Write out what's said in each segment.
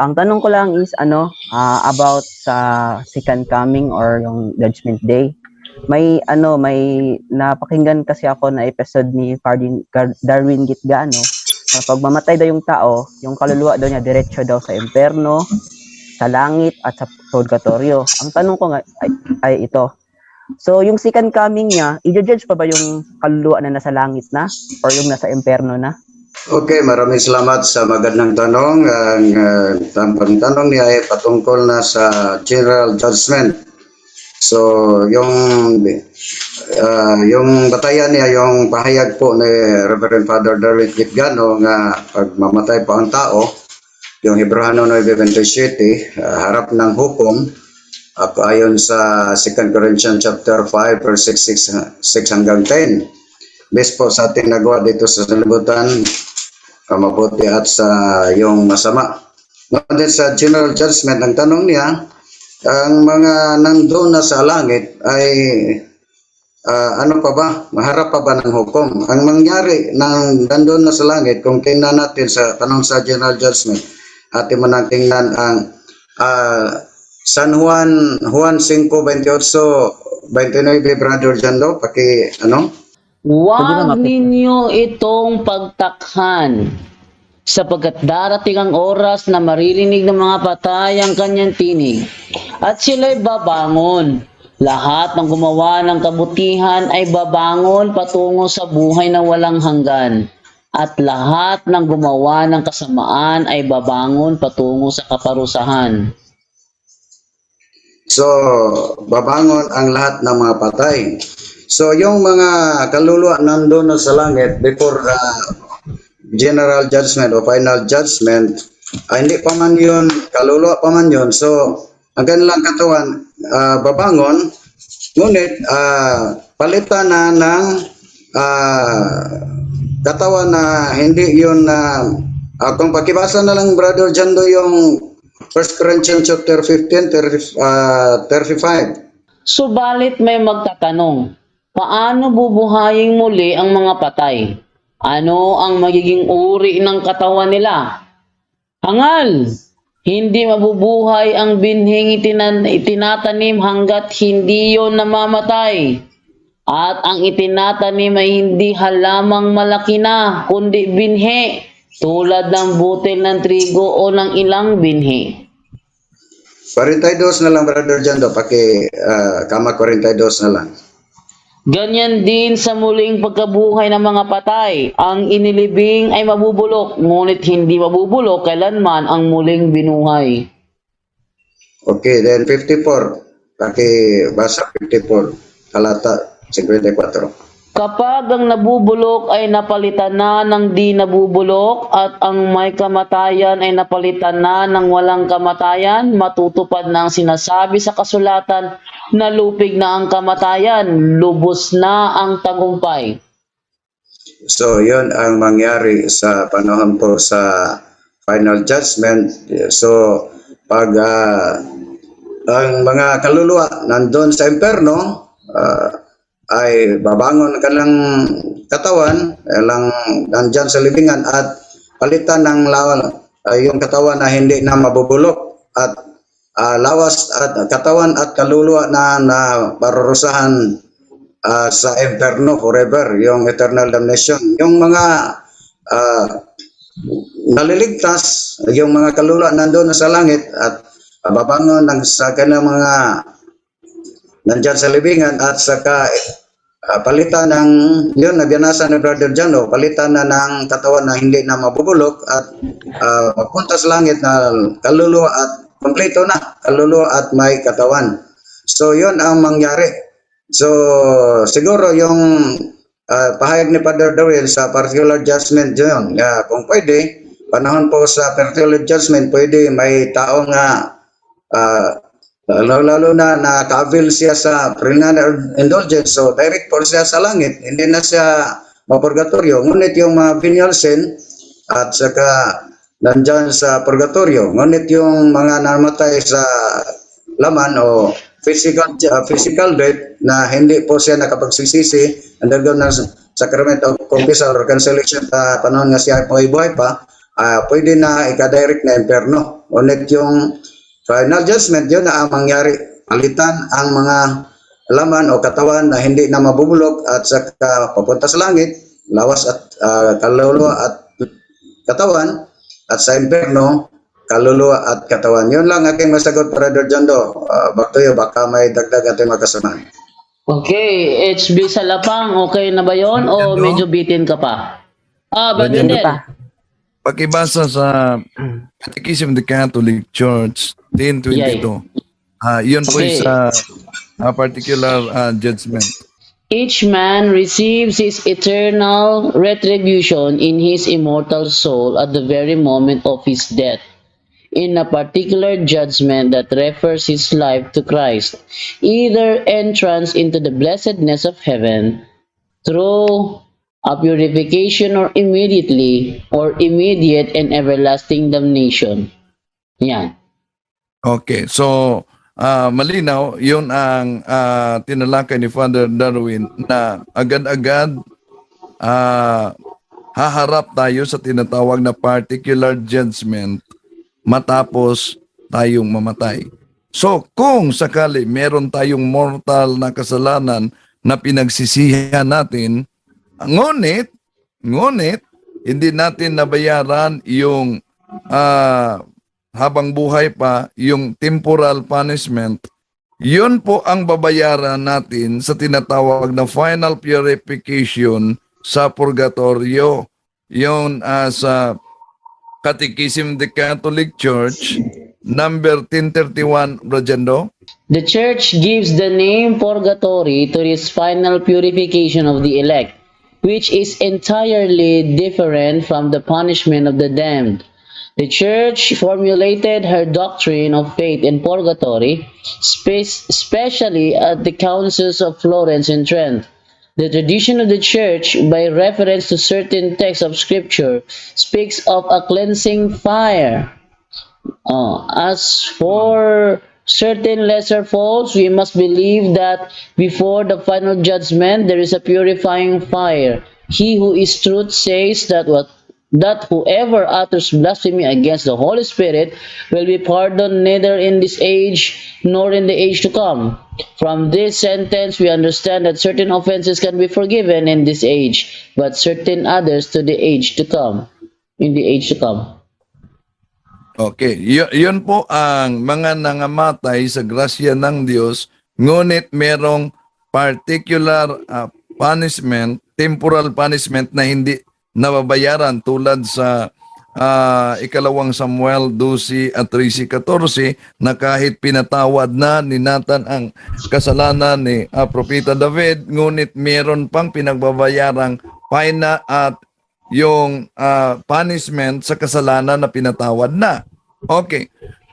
Ang tanong ko lang is ano ah, about sa second coming or yung judgment day. May ano may napakinggan kasi ako na episode ni Gar- Darwin Gitga ano na pag mamatay daw yung tao, yung kaluluwa daw niya diretso daw sa impyerno, sa langit at sa purgatorio. Ang tanong ko nga ay, ay ito. So yung second coming niya, i-judge pa ba yung kaluluwa na nasa langit na or yung nasa impyerno na? Okay, maraming salamat sa magandang tanong. Ang uh, tanong niya ay patungkol na sa general judgment. So, yung uh, yung batayan niya, yung pahayag po ni Reverend Father Darwin Gitgano nga pag mamatay pa ang tao, yung Hebrano 9.27, uh, harap ng hukom, at ayon sa 2 Corinthians chapter 5 verse 6, 6, 6 hanggang 10. Based po sa ating nagawa dito sa salibutan, uh, mabuti at sa yung masama. Din sa general judgment, ang tanong niya, ang mga nandoon na sa langit ay ah, ano pa ba? Maharap pa ba ng hukom? Ang mangyari ng nandoon na sa langit, kung tingnan natin sa tanong sa general judgment, atin mo nang tingnan ang ah, San Juan, Juan 5.28, 29, Brother Jando, paki ano? Huwag ninyo itong pagtakhan sapagkat darating ang oras na maririnig ng mga patay ang kanyang tinig at sila'y babangon. Lahat ng gumawa ng kabutihan ay babangon patungo sa buhay na walang hanggan. At lahat ng gumawa ng kasamaan ay babangon patungo sa kaparusahan. So, babangon ang lahat ng mga patay. So, yung mga kaluluwa nandun na sa langit before the general judgment o final judgment, ay hindi pa man yun, kaluluwa pa man yun. So, ang kanilang katawan ah, babangon, ngunit ah, palitan na ng ah, katawan na hindi yun na ah, kung pakibasa na lang brother Jando yung 1 Corinthians chapter 15 30, ah, 35 Subalit may magtatanong, paano bubuhayin muli ang mga patay? Ano ang magiging uri ng katawan nila? Hangal! Hindi mabubuhay ang binhing itinan- itinatanim hanggat hindi yon namamatay. At ang itinatanim ay hindi halamang malaki na, kundi binhi, tulad ng butil ng trigo o ng ilang binhi. 42 na lang brother Jando paki ah, kama 42 na lang Ganyan din sa muling pagkabuhay ng mga patay. Ang inilibing ay mabubulok, ngunit hindi mabubulok kailanman ang muling binuhay. okay then 54 paki basa 54 talata 54 Kapag ang nabubulok ay napalitan na ng di nabubulok at ang may kamatayan ay napalitan na ng walang kamatayan, matutupad na ang sinasabi sa kasulatan na lupig na ang kamatayan, lubos na ang tagumpay. So, yun ang mangyari sa panahon po sa final judgment. So, pag ah, ang mga kaluluwa nandun sa imperno, ah, ay babangon ka lang katawan, eh, lang nandyan sa libingan at palitan ng lawan, ay yung katawan na hindi na mabubulok at ah, lawas at katawan at kaluluwa na na parurusahan ah, sa inferno forever, yung eternal damnation. Yung mga ah, naliligtas, yung mga kaluluwa nandoon na sa langit at babangon ng sa kanilang mga nandyan sa libingan at saka ah, palitan ng yun nabiyanasan ni Brother Jano palitan na ng katawan na hindi na mabubulok at ah, mapunta sa langit na kaluluwa at kompleto na. Kaluluwa at may katawan. So yun ang mangyari. So siguro yung ah, pahayag ni Father Darrell sa particular judgment yun nga kung pwede panahon po sa particular judgment pwede may tao nga ah, lalo, lalo na naka-avail siya sa preliminary indulgence, so direct po siya sa langit, hindi na siya mapurgatorio. Ngunit yung mga venial sin at saka nandyan sa purgatorio, ngunit yung mga namatay sa laman o physical uh, physical death na hindi po siya nakapagsisisi undergo ng sacrament of confession or cancellation sa panahon nga siya ay buhay pa ah, pwede na ikadirect na imperno. Ulit yung final judgment, yun na ang mangyari. Palitan ang mga laman o katawan na hindi na mabubulok at saka papunta sa langit, lawas at ah, kaluluwa at katawan at sa imperno, kaluluwa at katawan. Yun lang aking masagot, Brother Jondo. Uh, back to you, baka may dagdag ating magkasama. Okay, HB Salapang, okay na ba yon o medyo bitin ka pa? Ah, Brother pa. Pakibasa sa Catechism of the Catholic Church 1022. Ah, yun po Okay. is sa ah, particular ah, judgment. Each man receives his eternal retribution in his immortal soul at the very moment of his death, in a particular judgment that refers his life to Christ, either entrance into the blessedness of heaven through a purification or immediately or immediate and everlasting damnation. Yan. Okay, so ah, malinaw, yun ang ah, tinalakay ni Father Darwin na agad-agad ah, haharap tayo sa tinatawag na particular judgment matapos tayong mamatay. So, kung sakali meron tayong mortal na kasalanan na pinagsisihan natin, ngunit, ngunit, hindi natin nabayaran yung ah, habang buhay pa, yung temporal punishment, yun po ang babayaran natin sa tinatawag na final purification sa purgatorio. Yun ah, sa Catechism of the Catholic Church, number 1031, Rogendo. The church gives the name purgatory to this final purification of the elect, which is entirely different from the punishment of the damned. The church formulated her doctrine of faith in purgatory, especially at the councils of Florence and Trent. The tradition of the church, by reference to certain texts of scripture, speaks of a cleansing fire Uh, as for certain lesser faults, we must believe that before the final judgment there is a purifying fire. He who is truth says that what that whoever utters blasphemy against the Holy Spirit will be pardoned neither in this age nor in the age to come. From this sentence, we understand that certain offenses can be forgiven in this age, but certain others to the age to come. In the age to come. Okay, y- yun po ang mga nangamatay sa grasya ng Diyos, ngunit merong particular ah, punishment, temporal punishment na hindi nababayaran tulad sa ah, ikalawang Samuel 12 at 13-14 na kahit pinatawad na ni Nathan ang kasalanan ni ah, Propeta David, ngunit meron pang pinagbabayarang paina at yung ah, punishment sa kasalanan na pinatawad na. Okay.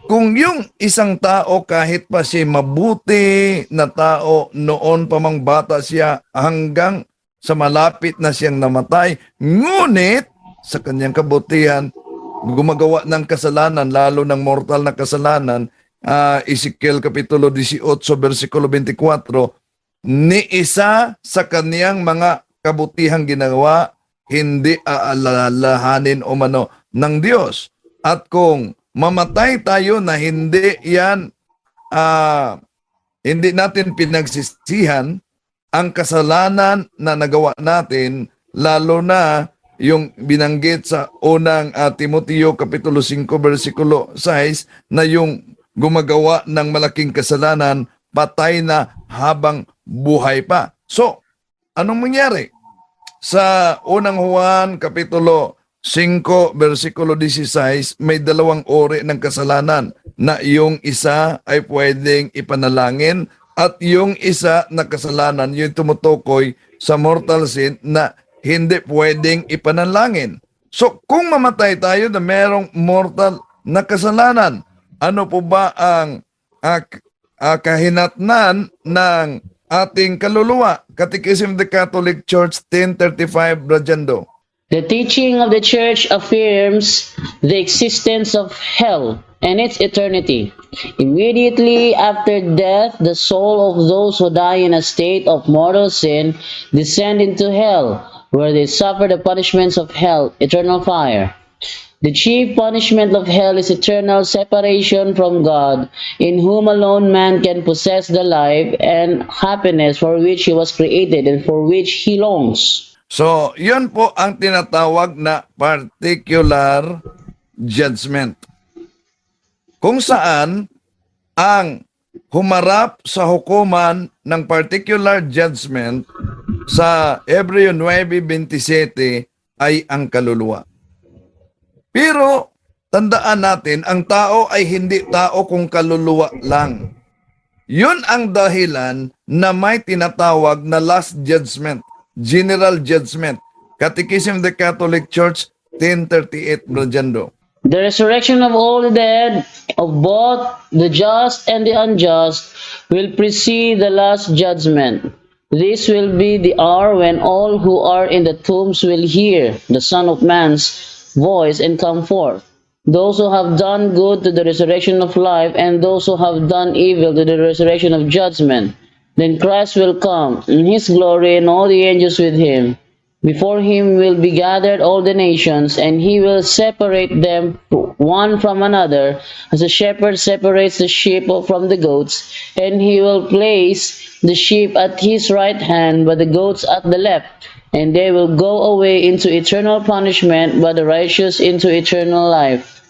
Kung yung isang tao kahit pa siya mabuti na tao noon pa mang bata siya hanggang sa malapit na siyang namatay, ngunit sa kanyang kabutihan gumagawa ng kasalanan lalo ng mortal na kasalanan ah, Ezekiel kapitulo 18 versikulo 24 ni isa sa kaniyang mga kabutihang ginawa hindi aalalahanin o mano ng Diyos. At kung mamatay tayo na hindi yan ah, hindi natin pinagsisihan ang kasalanan na nagawa natin lalo na yung binanggit sa unang ah, Timoteo kapitulo 5 versikulo 6 na yung gumagawa ng malaking kasalanan patay na habang buhay pa. So, anong mangyari? Sa unang Juan kapitulo 5 versikulo 16 may dalawang uri ng kasalanan na yung isa ay pwedeng ipanalangin at yung isa na kasalanan yung tumutukoy sa mortal sin na hindi pwedeng ipanalangin. So kung mamatay tayo na merong mortal na kasalanan, ano po ba ang k- ah, kahinatnan ng ating kaluluwa? Catechism of the Catholic Church 1035 Rajendo. The teaching of the church affirms the existence of hell and its eternity. Immediately after death, the soul of those who die in a state of mortal sin descend into hell, where they suffer the punishments of hell, eternal fire. The chief punishment of hell is eternal separation from God, in whom alone man can possess the life and happiness for which he was created and for which he longs. So, yun po ang tinatawag na particular judgment. Kung saan ang humarap sa hukuman ng particular judgment sa Hebreo 9.27 ay ang kaluluwa. Pero tandaan natin, ang tao ay hindi tao kung kaluluwa lang. Yun ang dahilan na may tinatawag na last judgment, general judgment. Catechism of the Catholic Church 1038 Brajando. The resurrection of all the dead, of both the just and the unjust, will precede the last judgment. This will be the hour when all who are in the tombs will hear the Son of Man's voice and come forth. Those who have done good to the resurrection of life, and those who have done evil to the resurrection of judgment. Then Christ will come in his glory and all the angels with him. Before him will be gathered all the nations, and he will separate them one from another, as a shepherd separates the sheep from the goats, and he will place the sheep at his right hand, but the goats at the left. And they will go away into eternal punishment, but the righteous into eternal life.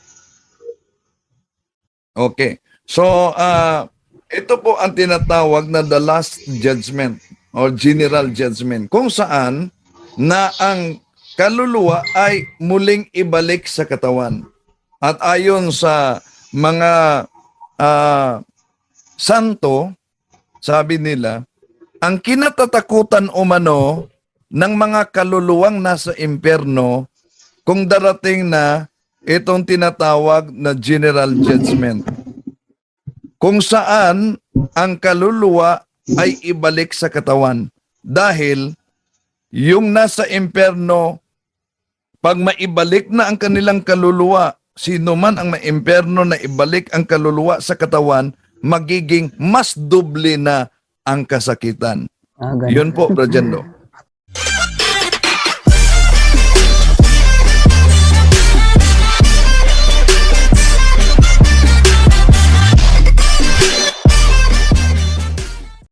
Okay. So, ah, ito po ang tinatawag na the last judgment or general judgment kung saan na ang kaluluwa ay muling ibalik sa katawan. At ayon sa mga ah, santo, sabi nila, ang kinatatakutan umano ng mga kaluluwang nasa impyerno kung darating na itong tinatawag na general judgment. Kung saan ang kaluluwa ay ibalik sa katawan. Dahil yung nasa impyerno, pag maibalik na ang kanilang kaluluwa, sino man ang maimpyerno na ibalik ang kaluluwa sa katawan, magiging mas doble na ang kasakitan. Ah, ganun. Yun po, Brajendo.